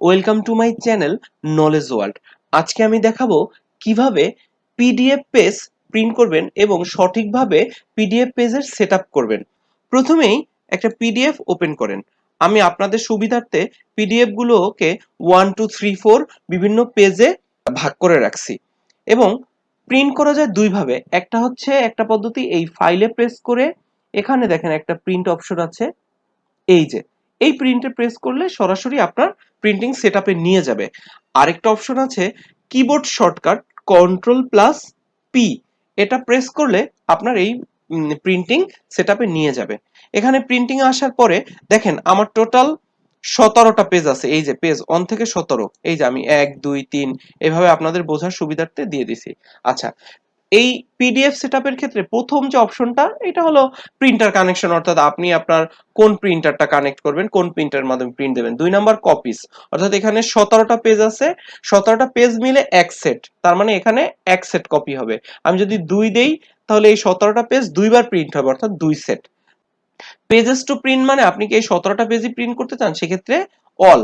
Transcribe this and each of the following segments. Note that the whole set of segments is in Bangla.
Welcome to my channel knowledge world আজকে আমি দেখাবো কীভাবে পিডিএফ পেজ প্রিন্ট করবেন এবং সঠিকভাবে পিডিএফ পেজের সেট করবেন। প্রথমেই একটা পিডিএফ ওপেন করেন। আমি আপনাদের সুবিধার্থে পিডিএফ গুলোকে ওয়ান টু থ্রি ফোর বিভিন্ন পেজে ভাগ করে রাখছি। এবং প্রিন্ট করা যায় দুইভাবে। একটা হচ্ছে একটা পদ্ধতি, এই ফাইলে প্রেস করে, এখানে দেখেন একটা প্রিন্ট অপশন আছে, এই যে। এই প্রিন্টে প্রেস করলে সরাসরি আপনার প্রিন্টিং সেট নিয়ে যাবে। আরেকটা অপশন আছে keyboard shortcut control plus P এটা প্রেস করলে আপনার এই প্রিন্টিং সেট নিয়ে যাবে। এখানে প্রিন্টিং আসার পরে দেখেন আমার টোটাল সতেরোটা পেজ আছে। এই যে পেজ অন থেকে সতেরো, এই যে আমি এক, দুই, তিন, এভাবে আপনাদের বোঝার সুবিধার্থে দিয়ে দিছি। আচ্ছা এই পিডিএফ সেটআপের ক্ষেত্রে প্রথম যে অপশনটা এটা হলো প্রিন্টার কানেকশন অর্থাৎ আপনি আপনার কোন প্রিন্টারটা কানেক্ট করবেন, কোন প্রিন্টারের মাধ্যমে প্রিন্ট দেবেন। দুই নাম্বার কপিস অর্থাৎ এখানে সতেরোটা পেজ আছে। সতেরোটা পেজ মিলে এক সেট তার মানে এখানে এক সেট কপি হবে। আমি যদি দুই দেই, তাহলে এই সতেরোটা পেজ দুইবার প্রিন্ট হবে, অর্থাৎ দুই সেট পেজেস টু প্রিন্ট মানে আপনি কি এই সতেরোটা পেজই প্রিন্ট করতে চান? সেক্ষেত্রে অল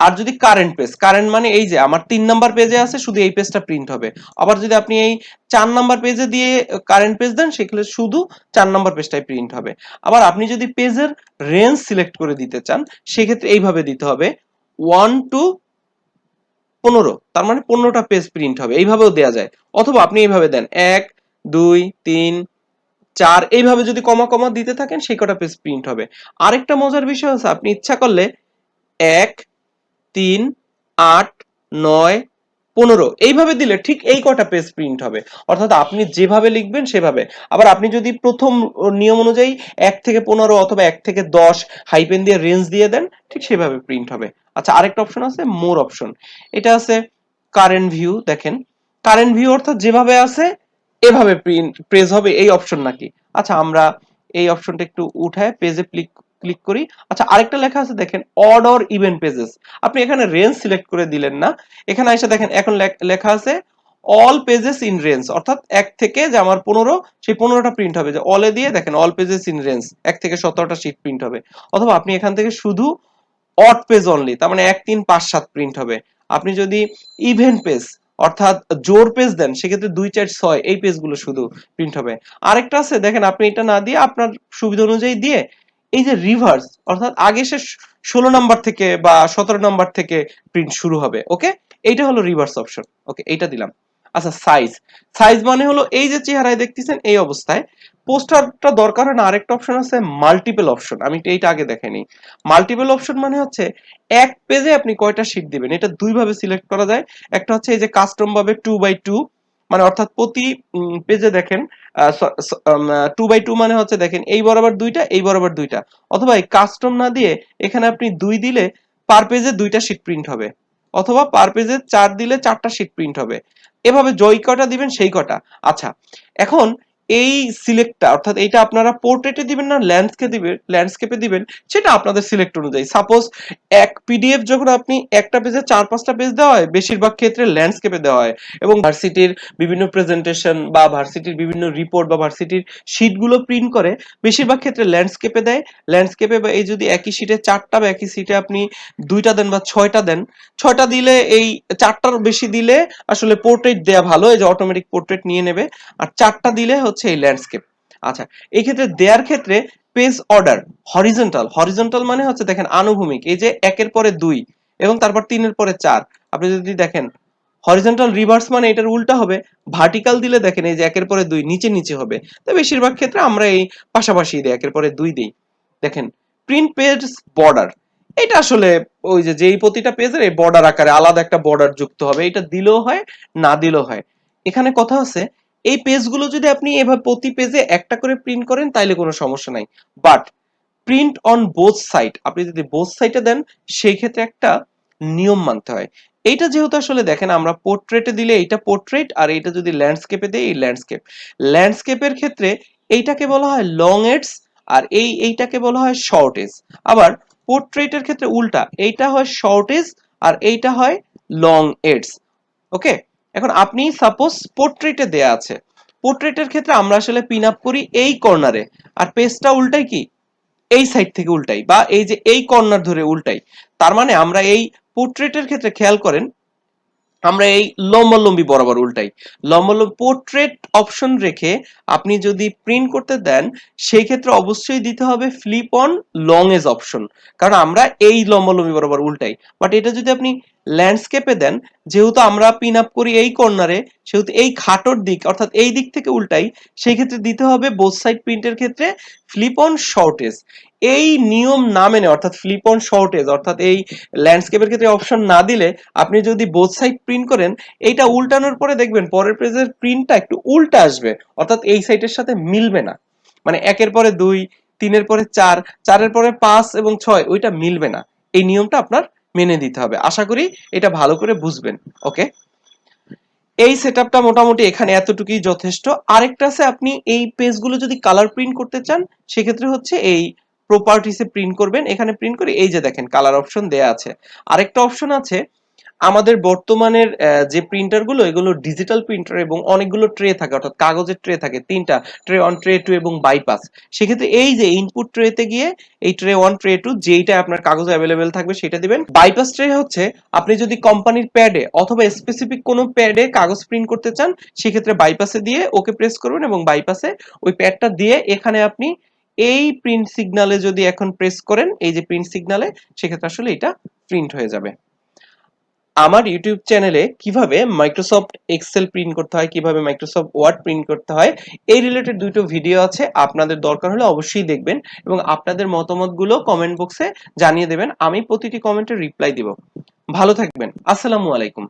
আর যদি কারেন্ট পেজ কারেন্ট মানে এই যে আমার তিন নাম্বার পেজে আছে, শুধু এই পেজটা প্রিন্ট হবে। আবার যদি আপনি এই চার নাম্বার পেজে দিয়ে কারেন্ট পেজ দেন, সেক্ষেত্রে শুধু চার নাম্বার পেজটাই প্রিন্ট হবে। আবার আপনি যদি পেজের রেঞ্জ সিলেক্ট করে দিতে চান, সেক্ষেত্রে এইভাবে দিতে হবে ওয়ান টু পনেরো। তার মানে পনেরোটা পেজ প্রিন্ট হবে। এইভাবেও দেয়া যায়। অথবা আপনি এইভাবে দেন, এক, দুই, তিন, চার, এইভাবে যদি কমা কমা দিতে থাকেন, সেই কটা পেজ প্রিন্ট হবে। আরেকটা মজার বিষয় আছে আপনি ইচ্ছা করলে এক তিন, আট, নয়, পনেরো। এইভাবে দিলে ঠিক এই কটা পেজ প্রিন্ট হবে। অর্থাৎ আপনি যেভাবে লিখবেন সেভাবে। আবার আপনি যদি প্রথম নিয়ম অনুযায়ী এক থেকে পনেরো অথবা এক থেকে দশ হাইপেন দিয়ে রেঞ্জ দিয়ে দেন, ঠিক সেভাবে প্রিন্ট হবে। আচ্ছা আরেকটা অপশন আছে মোর অপশন এটা আছে কারেন্ট ভিউ দেখেন। কারেন্ট ভিউ অর্থাৎ যেভাবে আছে, এভাবে প্রিন্ট প্রেস হবে এই অপশন নাকি। আচ্ছা আমরা এই অপশনটা একটু উঠায় পেজে ক্লিক ক্লিক করি। আচ্ছা আরেকটা লেখা আছে, দেখেন অড অর ইভেন পেজেস আপনি এখানে রেঞ্জ সিলেক্ট করে দিলেন না। এখানে এসে দেখেন, এখন লেখা আছে অল পেজেস ইন রেঞ্জ অর্থাৎ এক থেকে যে আমার পনেরো, সেই পনেরোটা প্রিন্ট হবে। যে অলে দিয়ে, দেখেন অল পেজেস ইন রেঞ্জ এক থেকে সতেরোটা শিট প্রিন্ট হবে। অথবা আপনি এখান থেকে শুধু অড পেজ অনলি তার মানে এক, তিন, পাঁচ, সাত প্রিন্ট হবে। আপনি যদি ইভেন্ট পেজ অর্থাৎ জোর পেজ দেন, সেক্ষেত্রে দুই, চার, ছয়, এই পেজগুলো শুধু প্রিন্ট হবে। আরেকটা আছে, দেখেন, আপনি এটা না দিয়ে আপনার সুবিধা অনুযায়ী দিয়ে এই যে রিভার্স অর্থাৎ আগে সে ষোলো নাম্বার থেকে বা সতেরো নাম্বার থেকে প্রিন্ট শুরু হবে ওকে এইটা হলো রিভার্স অপশন ওকে এইটা দিলাম। আচ্ছা সাইজ সাইজ মানে হলো এই যে চেহারায় দেখতেছেন এই অবস্থায়। পোস্টারটা দরকার হয় না, আরেকটা অপশন আছে মাল্টিপল অপশন আমি এইটা আগে দেখাইনি। মাল্টিপল অপশন মানে হচ্ছে এক পেজে আপনি কয়টা শীট দিবেন, এটা দুইভাবে সিলেক্ট করা যায়। একটা হচ্ছে এই যে কাস্টম ভাবে টু বাই টু মানে অর্থাৎ প্রতি পেজে দেখেন টু বাই টু মানে হচ্ছে দেখেন, এই বরাবর দুইটা, এই বরাবর দুইটা। অথবা এই কাস্টম না দিয়ে এখানে আপনি দুই দিলে পার পেজে দুইটা শীট প্রিন্ট হবে। অথবা পার পেজে চার দিলে চারটা শীট প্রিন্ট হবে। এভাবে জয় কটা দিবেন সেই কটা। আচ্ছা এখন এই সিলেক্টটা অর্থাৎ এটা আপনারা পোর্ট্রেটে দিবেন না ল্যান্ডস্কেপে দিবেন ল্যান্ডস্কেপে দিবেন, সেটা আপনাদের সিলেক্ট অনুযায়ী। সাপোজ এক পিডিএফ যখন আপনি একটা পেজে চার, পাঁচটা পেজ দেওয়া হয়, বেশিরভাগ ক্ষেত্রে ল্যান্ডস্কেপে দেওয়া হয়। এবং ভার্সিটির বিভিন্ন প্রেজেন্টেশন বা ভার্সিটির বিভিন্ন রিপোর্ট বা ভার্সিটির শিটগুলো প্রিন্ট করে, বেশিরভাগ ক্ষেত্রে ল্যান্ডস্কেপে দেয়। ল্যান্ডস্কেপে বা এই যদি একই শিটে চারটা বা একই শিটে আপনি দুইটা দেন বা ছয়টা দেন, ছয়টা দিলে এই চারটার বেশি দিলে আসলে পোর্ট্রেট দেয়া ভালো, এই যে অটোমেটিক পোর্ট্রেট নিয়ে নেবে। আর চারটা দিলে হচ্ছে এই ল্যান্ডস্কেপ আচ্ছা এই ক্ষেত্রে দেয়ার ক্ষেত্রে পেজ অর্ডার হরিজন্টাল হরিজন্টাল মানে হচ্ছে দেখেন আনুভূমিক, এই যে একের পরে দুই এবং তারপর তিনের পরে চার। আপনি যদি দেখেন হরিজন্টাল রিভার্স মানে এটার উল্টা হবে ভার্টিক্যাল দিলে দেখেন এই যে একের পরে দুই, নিচে নিচে হবে। তো বেশিরভাগ ক্ষেত্রে আমরা এই পাশাপাশি দিই, একের পরে দুই দিই। দেখেন প্রিন্ট পেজ বর্ডার এটা আসলে ওই যে যেই প্রতিটা পেজের এই বর্ডার আকারে আলাদা একটা বর্ডার যুক্ত হবে, এটা দিলেও হয়, না দিলেও হয়। এখানে কথা আছে এই পেজগুলো যদি আপনি এভাবে প্রতি পেজে একটা করে প্রিন্ট করেন, তাইলে কোনো সমস্যা নাই। But print on both side আপনি যদি বোথ সাইডে দেন সেই ক্ষেত্রে একটা নিয়ম মানতে হয়। এইটা যেহেতু আসলে দেখেন, আমরা পোর্ট্রেটে দিলে এইটা পোর্ট্রেট আর এইটা যদি ল্যান্ডস্কেপে দেই, এই ল্যান্ডস্কেপ ল্যান্ডস্কেপের ক্ষেত্রে এইটাকে বলা হয় লং এডস আর এই, এইটাকে বলা হয় শর্ট এজ আবার পোর্ট্রেটের ক্ষেত্রে উল্টা, এইটা হয় শর্ট এজ আর এইটা হয় লং এডস ওকে এখন আপনি সাপোজ পোর্ট্রেটে দেয়া আছে। পোর্ট্রেটের ক্ষেত্রে আমরা আসলে পিন আপ করি এই কর্নারে আর পেজটা উল্টাই কি? এই সাইড থেকে উল্টাই বা এই যে এই কর্নার ধরে উল্টাই। তার মানে আমরা এই পোর্ট্রেটের ক্ষেত্রে খেয়াল করেন আমরা এই লম্বালম্বি বরাবর উল্টাই। লম্বালম্বি পোর্ট্রেট অপশন রেখে আপনি যদি প্রিন্ট করতে দেন, সেই ক্ষেত্রে অবশ্যই দিতে হবে flip on long edge option কারণ আমরা এই লম্বালম্বি বরাবর উল্টাই। বাট এটা যদি আপনি ল্যান্ডস্কেপে দেন, যেহেতু আমরা পিন আপ করি এই কর্নারে সেহেতু এই খাটোর দিক, অর্থাৎ এই দিক থেকে উল্টাই, সেই ক্ষেত্রে দিতে হবে বোথ সাইড প্রিন্টের ক্ষেত্রে ফ্লিপ অন শর্টেজ এই নিয়ম না মেনে, অর্থাৎ ফ্লিপ অন শর্টেজ অর্থাৎ এই ল্যান্ডস্কেপের ক্ষেত্রে অপশন না দিলে আপনি যদি বোথ সাইড প্রিন্ট করেন, এইটা উল্টানোর পরে দেখবেন পরের পেজের প্রিন্টটা একটু উল্টা আসবে, অর্থাৎ এই সাইটের সাথে মিলবে না। মানে একের পরে দুই, তিনের পরে চার, চারের পরে পাঁচ এবং ছয়, ওইটা মিলবে না। এই নিয়মটা আপনার মেনে দিতে হবে। আশা করি এটা ভালো করে বুঝবেন ওকে এই সেটআপটা মোটামুটি এখানে এতটুকুই যথেষ্ট। আরেকটা আছে, আপনি এই পেজগুলো যদি কালার প্রিন্ট করতে চান, সেক্ষেত্রে হচ্ছে এই প্রপার্টিসে প্রিন্ট করবেন। এখানে প্রিন্ট করে এই যে দেখেন কালার অপশন দেয়া আছে। আরেকটা অপশন আছে, আমাদের বর্তমানের যে প্রিন্টারগুলো এগুলো ডিজিটাল প্রিন্টার এবং অনেকগুলো ট্রে থাকে, অর্থাৎ কাগজের ট্রে থাকে, তিনটা ট্রে ওয়ান ট্রে টু এবং বাইপাস সেক্ষেত্রে এই যে ইনপুট ট্রেতে গিয়ে, এই ট্রে ওয়ান ট্রে টু যেইটা আপনার কাগজে অ্যাভেলেবেল থাকবে, সেটা দিবেন। বাইপাস ট্রে হচ্ছে, আপনি যদি কোম্পানির প্যাডে অথবা স্পেসিফিক কোনো প্যাডে কাগজ প্রিন্ট করতে চান, সেক্ষেত্রে বাইপাসে দিয়ে ওকে প্রেস করবেন এবং বাইপাসে ওই প্যাডটা দিয়ে এখানে আপনি এই প্রিন্ট সিগনালে যদি এখন প্রেস করেন, এই যে প্রিন্ট সিগনালে সেক্ষেত্রে আসলে এটা প্রিন্ট হয়ে যাবে। আমার ইউটিউব চ্যানেলে কীভাবে মাইক্রোসফট এক্সেল প্রিন্ট করতে হয়, কীভাবে মাইক্রোসফট ওয়ার্ড প্রিন্ট করতে হয়, এই রিলেটেড দুটো ভিডিও আছে, আপনাদের দরকার হলে অবশ্যই দেখবেন এবং আপনাদের মতামতগুলো কমেন্ট বক্সে জানিয়ে দেবেন, আমি প্রতিটি কমেন্টের রিপ্লাই দিব। ভালো থাকবেন, আসসালামু আলাইকুম।